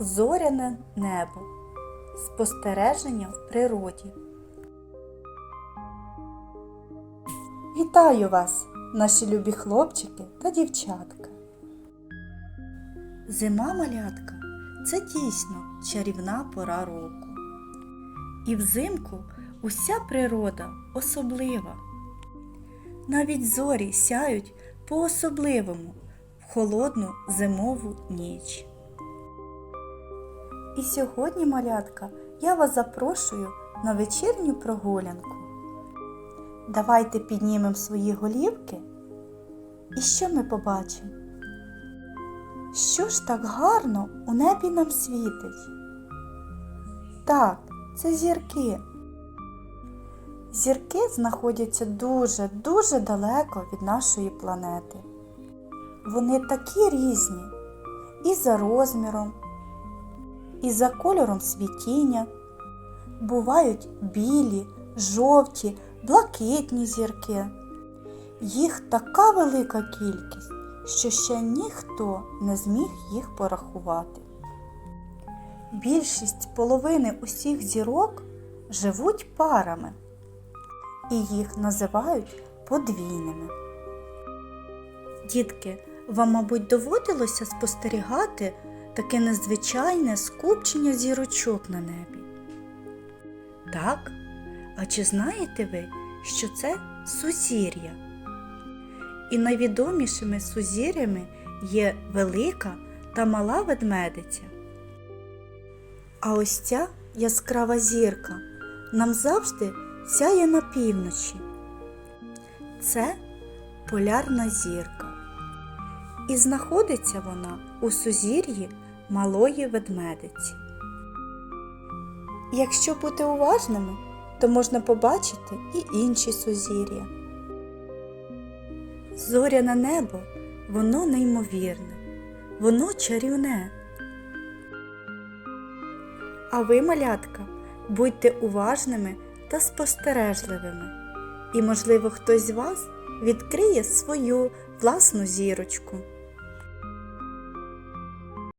Зоряне небо. Спостереження в природі. Вітаю вас, наші любі хлопчики та дівчатка. Зима малятка це дійсно чарівна пора року. І взимку уся природа особлива. Навіть зорі сяють по-особливому в холодну зимову ніч. І сьогодні, малятка, я вас запрошую на вечірню прогулянку. Давайте піднімемо свої голівки. І що ми побачимо? Що ж так гарно у небі нам світить? Так, це зірки. Зірки знаходяться дуже-дуже далеко від нашої планети. Вони такі різні і за розміром, і за кольором світіння. Бувають білі, жовті, блакитні зірки. Їх така велика кількість, що ще ніхто не зміг їх порахувати. Більшість половини усіх зірок живуть парами, і їх називають подвійними. Дітки, вам, мабуть, доводилося спостерігати таке незвичайне скупчення зірочок на небі. Так, а чи знаєте ви, що це сузір'я? І найвідомішими сузір'ями є велика та мала ведмедиця. А ось ця яскрава зірка нам завжди сяє на півночі. Це полярна зірка. І знаходиться вона у сузір'ї малої ведмедиці. Якщо бути уважними, то можна побачити і інші сузір'я. Зоряне небо, воно неймовірне, воно чарівне. А ви, малятка, будьте уважними та спостережливими, і, можливо, хтось з вас відкриє свою власну зірочку.